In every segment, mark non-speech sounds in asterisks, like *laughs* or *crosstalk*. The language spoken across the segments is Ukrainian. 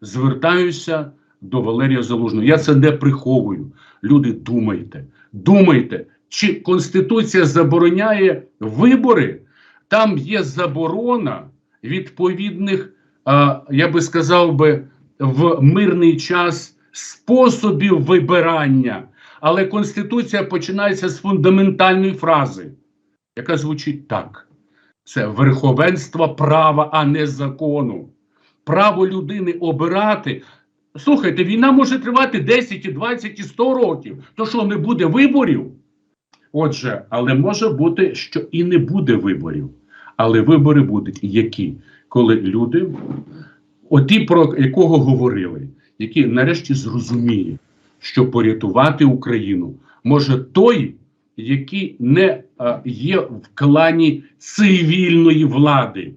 звертаюся до Валерія Залужного. Я це не приховую. Люди, думайте, думайте, чи Конституція забороняє вибори? Там є заборона відповідних, а, я би сказав би, в мирний час способів вибирання. Але Конституція починається з фундаментальної фрази, яка звучить так: це верховенство права, а не закону. Право людини обирати. Слухайте, війна може тривати 10, і 20 і 100 років. То що не буде виборів? Отже, але може бути, що і не буде виборів. Але вибори будуть які? Коли люди, оті, про якого говорили, які нарешті зрозуміють, що порятувати Україну може той, який не а, є в клані цивільної влади.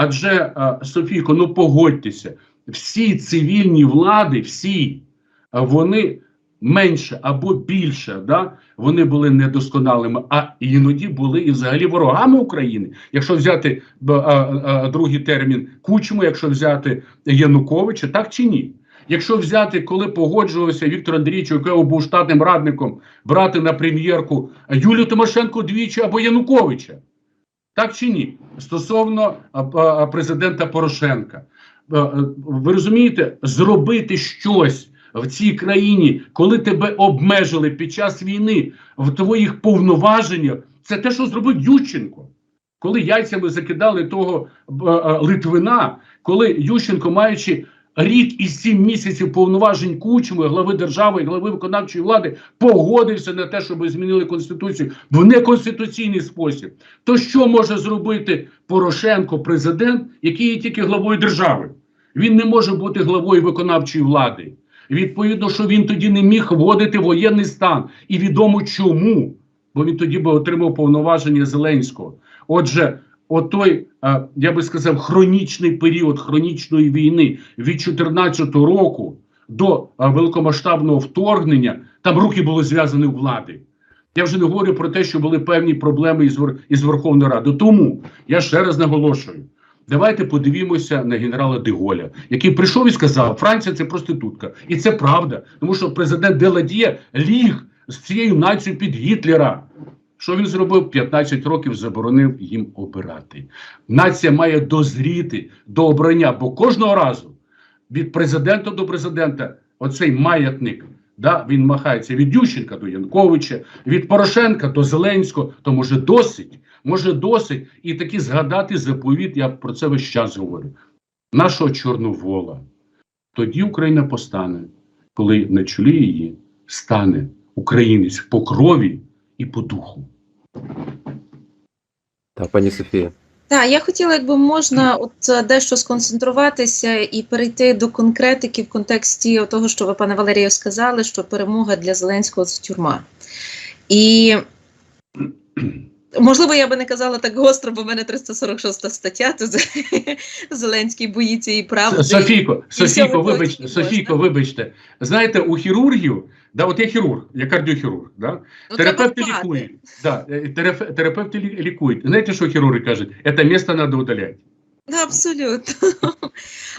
Адже, Софійко, ну погодьтеся, всі цивільні влади, всі, вони менше або більше, да, вони були недосконалими, а іноді були і взагалі ворогами України. Якщо взяти а, а, другий термін Кучму, якщо взяти Януковича, так чи ні? Якщо взяти, коли погоджувався Віктор Андрійович, який був штатним радником, брати на прем'єрку Юлію Тимошенко двічі або Януковича, так чи ні? Стосовно президента Порошенка, А, а, ви розумієте, зробити щось в цій країні, коли тебе обмежили під час війни в твоїх повноваженнях, це те, що зробив Ющенко. Коли яйцями закидали того Литвина, коли Ющенко, маючи рік і сім місяців повноважень Кучми, глави держави і глави виконавчої влади, погодився на те, щоб змінили конституцію в неконституційний спосіб. То що може зробити Порошенко, президент, який є тільки главою держави? Він не може бути главою виконавчої влади. Відповідно, що він тоді не міг вводити воєнний стан. І відомо чому, бо він тоді би отримав повноваження Зеленського. Отже, отой, е, я би сказав, хронічний період хронічної війни від 2014 року до е, великомасштабного вторгнення, там руки були зв'язані у влади. Я вже не говорю про те, що були певні проблеми із, із Верховною Радою. Тому я ще раз наголошую. Давайте подивімося на генерала Деголя, який прийшов і сказав, Франція це проститутка. І це правда. Тому що президент Деладє ліг з цією нацією під Гітлера. Що він зробив? 15 років заборонив їм обирати. Нація має дозріти до обрання, бо кожного разу від президента до президента оцей маятник. Да, він махається від Ющенка до Янковича, від Порошенка до Зеленського. То може досить, може досить. І таки згадати заповіт, я про це весь час говорю. Нашого Чорновола. Тоді Україна постане, коли на чолі її стане українець по крові і по духу. Так, пані Софія. Так, я хотіла, якби можна от е, дещо сконцентруватися і перейти до конкретики в контексті того, що ви, пане Валерію, сказали, що перемога для Зеленського це тюрма. І можливо, я би не казала так гостро, бо в мене 346 стаття, то *laughs* Зеленський боїться і правди. Софійко, Софійко, вибачте, Софійко, вибачте. Знаєте, у хірургів, да, от я хірург, я кардіохірург, да? Ну, терапевти лікують. Да, е, терапевти лі- лікують. Знаєте, що хірурги кажуть? Це місце треба удаляти. Абсолютно.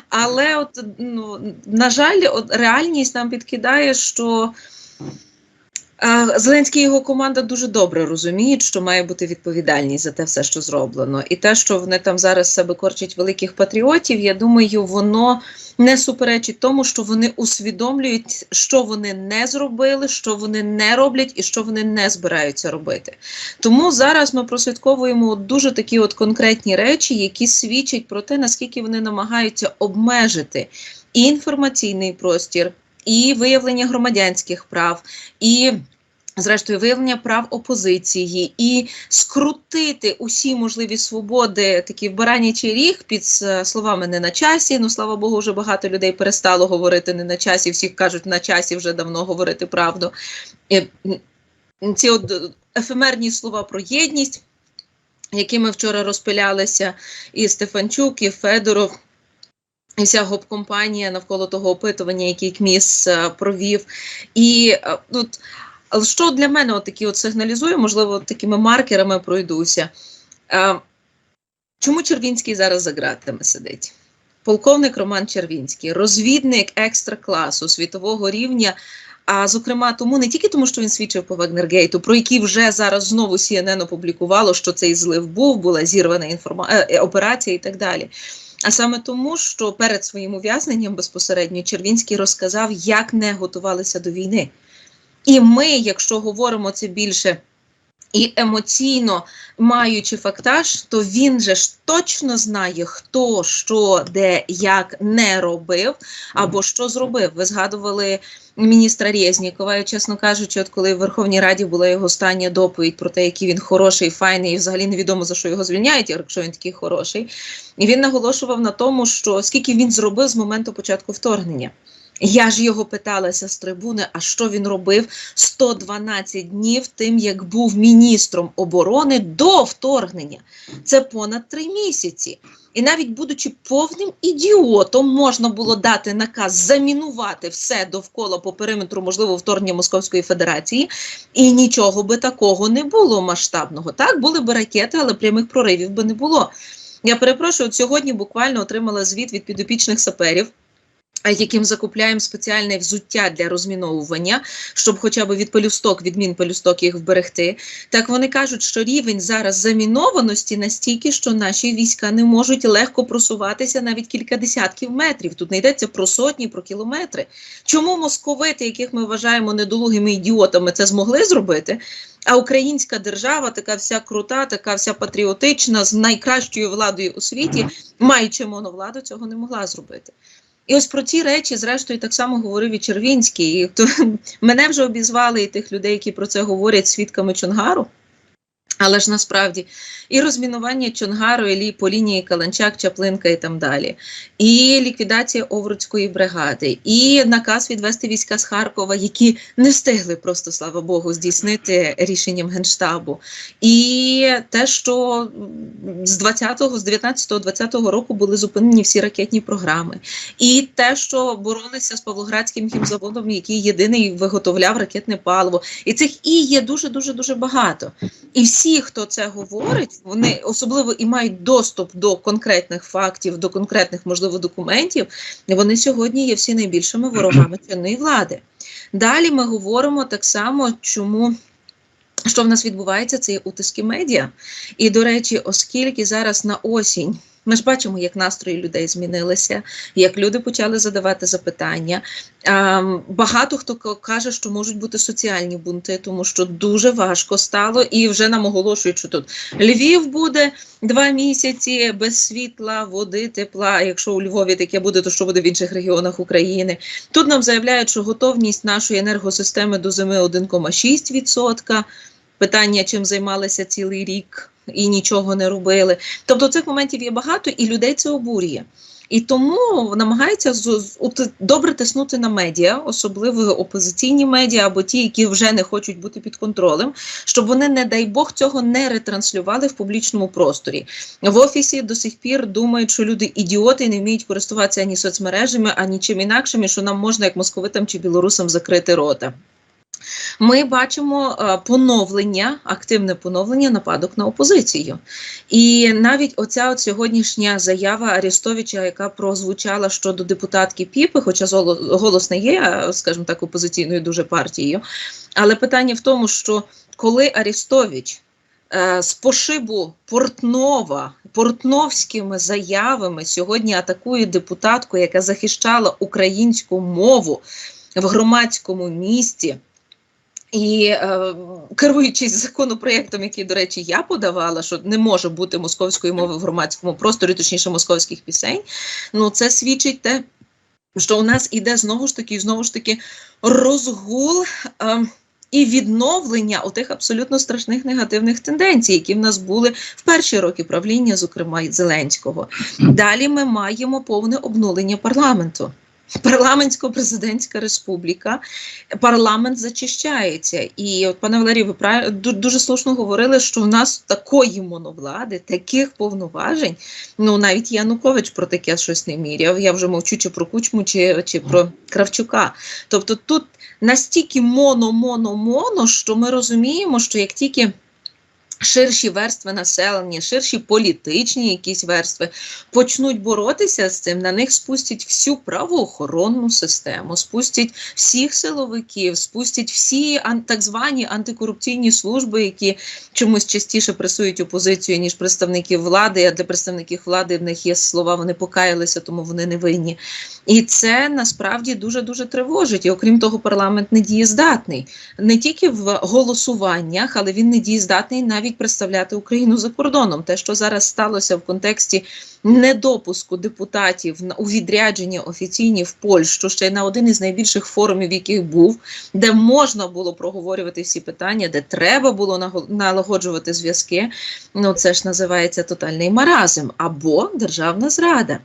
Але от ну на жаль, от реальність нам підкидає, що Зеленський і його команда дуже добре розуміють, що має бути відповідальність за те все, що зроблено. І те, що вони там зараз себе корчать великих патріотів, я думаю, воно не суперечить тому, що вони усвідомлюють, що вони не зробили, що вони не роблять і що вони не збираються робити. Тому зараз ми прослідковуємо дуже такі от конкретні речі, які свідчать про те, наскільки вони намагаються обмежити і інформаційний простір, і виявлення громадянських прав, і Зрештою, виявлення прав опозиції і скрутити усі можливі свободи, такі в баранячий ріг під е, словами не на часі. Ну слава Богу, вже багато людей перестало говорити не на часі. Всі кажуть на часі вже давно говорити правду. Ці от е, ефемерні слова про єдність, якими вчора розпилялися і Стефанчук, і Федоров. І вся гоп-компанія навколо того опитування, яке КМІС е, провів. І е, от, але що для мене от такі от сигналізує, можливо, такими маркерами пройдуся. Е, чому Червінський зараз за ґратами сидить? полковник Роман Червінський, розвідник екстра класу світового рівня. А зокрема, тому не тільки тому, що він свідчив по Вагнергейту, про який вже зараз знову CNN опублікувало, що цей злив був, була зірвана інформа... е, е, операція і так далі. А саме тому, що перед своїм ув'язненням безпосередньо Червінський розказав, як не готувалися до війни. І ми, якщо говоримо це більше і емоційно маючи фактаж, то він же ж точно знає, хто що, де, як не робив або що зробив. Ви згадували міністра Резнікова, і, чесно кажучи, от коли в Верховній Раді була його остання доповідь про те, який він хороший, файний, і взагалі невідомо за що його звільняють, якщо він такий хороший. І він наголошував на тому, що скільки він зробив з моменту початку вторгнення. Я ж його питалася з трибуни, а що він робив 112 днів тим, як був міністром оборони до вторгнення. Це понад три місяці. І навіть будучи повним ідіотом, можна було дати наказ замінувати все довкола по периметру можливо вторгнення Московської Федерації, і нічого би такого не було масштабного. Так, були б ракети, але прямих проривів би не було. Я перепрошую, от сьогодні буквально отримала звіт від підопічних саперів. Яким закупляємо спеціальне взуття для розміновування, щоб хоча б від пелюсток, від мін пелюсток їх вберегти. Так вони кажуть, що рівень зараз замінованості настільки, що наші війська не можуть легко просуватися навіть кілька десятків метрів. Тут не йдеться про сотні, про кілометри. Чому московити, яких ми вважаємо недолугими ідіотами, це змогли зробити? А українська держава, така вся крута, така вся патріотична, з найкращою владою у світі, маючи моновладу, цього не могла зробити. І ось про ці речі, зрештою, так само говорив і Червінський. І то, *laughs* мене вже обізвали і тих людей, які про це говорять свідками Чонгару. Але ж насправді і розмінування Чонгару, і по лінії Каланчак, Чаплинка і там далі, і ліквідація Овруцької бригади, і наказ відвести війська з Харкова, які не встигли просто, слава Богу, здійснити рішенням Генштабу. І те, що з 20-го, з 19-20 року були зупинені всі ракетні програми, і те, що боролися з Павлоградським хімзаводом, який єдиний виготовляв ракетне паливо. І цих і є дуже дуже дуже багато. І всі, хто це говорить, вони особливо і мають доступ до конкретних фактів, до конкретних можливо документів. Вони сьогодні є всі найбільшими ворогами *clears throat* чинної влади. Далі ми говоримо так само, чому. Що в нас відбувається, це є утиски медіа. І, до речі, оскільки зараз на осінь ми ж бачимо, як настрої людей змінилися, як люди почали задавати запитання. Багато хто каже, що можуть бути соціальні бунти, тому що дуже важко стало, і вже нам оголошують, що тут Львів буде два місяці без світла, води, тепла. Якщо у Львові таке буде, то що буде в інших регіонах України? Тут нам заявляють, що готовність нашої енергосистеми до зими 1,6%. Питання, чим займалися цілий рік і нічого не робили. Тобто цих моментів є багато, і людей це обурює. І тому намагаються добре тиснути на медіа, особливо опозиційні медіа або ті, які вже не хочуть бути під контролем, щоб вони, не дай Бог, цього не ретранслювали в публічному просторі. В офісі до сих пір думають, що люди ідіоти не вміють користуватися ані соцмережами, ані чим інакшим, і що нам можна, як московитам чи білорусам, закрити рота. Ми бачимо е, поновлення, активне поновлення нападок на опозицію. І навіть оця от сьогоднішня заява Арестовича, яка прозвучала щодо депутатки Піпи, хоча голос не є, скажімо так, опозиційною дуже партією. Але питання в тому, що коли Арестович е, з пошибу Портнова портновськими заявами сьогодні атакує депутатку, яка захищала українську мову в громадському місті. І е, керуючись законопроєктом, який, до речі, я подавала, що не може бути московської мови в громадському просторі, точніше московських пісень, ну це свідчить те, що у нас іде знову ж таки, знову ж таки розгул. Е, і відновлення отих абсолютно страшних негативних тенденцій, які в нас були в перші роки правління, зокрема і Зеленського. Далі ми маємо повне обнулення парламенту. Парламентсько-президентська республіка, парламент зачищається. І от, пане Валерію, ви прав- дуже слушно говорили, що в нас такої моновлади, таких повноважень. Ну навіть Янукович про таке щось не міряв. Я вже мовчу чи про Кучму, чи, чи про Кравчука. Тобто тут настільки моно, моно, моно, що ми розуміємо, що як тільки ширші верстви населення, ширші політичні якісь верстви почнуть боротися з цим, на них спустять всю правоохоронну систему, спустять всіх силовиків, спустять всі так звані антикорупційні служби, які чомусь частіше пресують опозицію, ніж представників влади. А для представників влади в них є слова, вони покаялися, тому вони не винні. І це насправді дуже дуже тривожить. І окрім того, парламент не дієздатний не тільки в голосуваннях, але він не дієздатний навіть представляти Україну за кордоном. Те, що зараз сталося в контексті недопуску депутатів у відрядження офіційні в Польщу, ще й на один із найбільших форумів, яких був, де можна було проговорювати всі питання, де треба було налагоджувати зв'язки. Ну це ж називається тотальний маразм або державна зрада.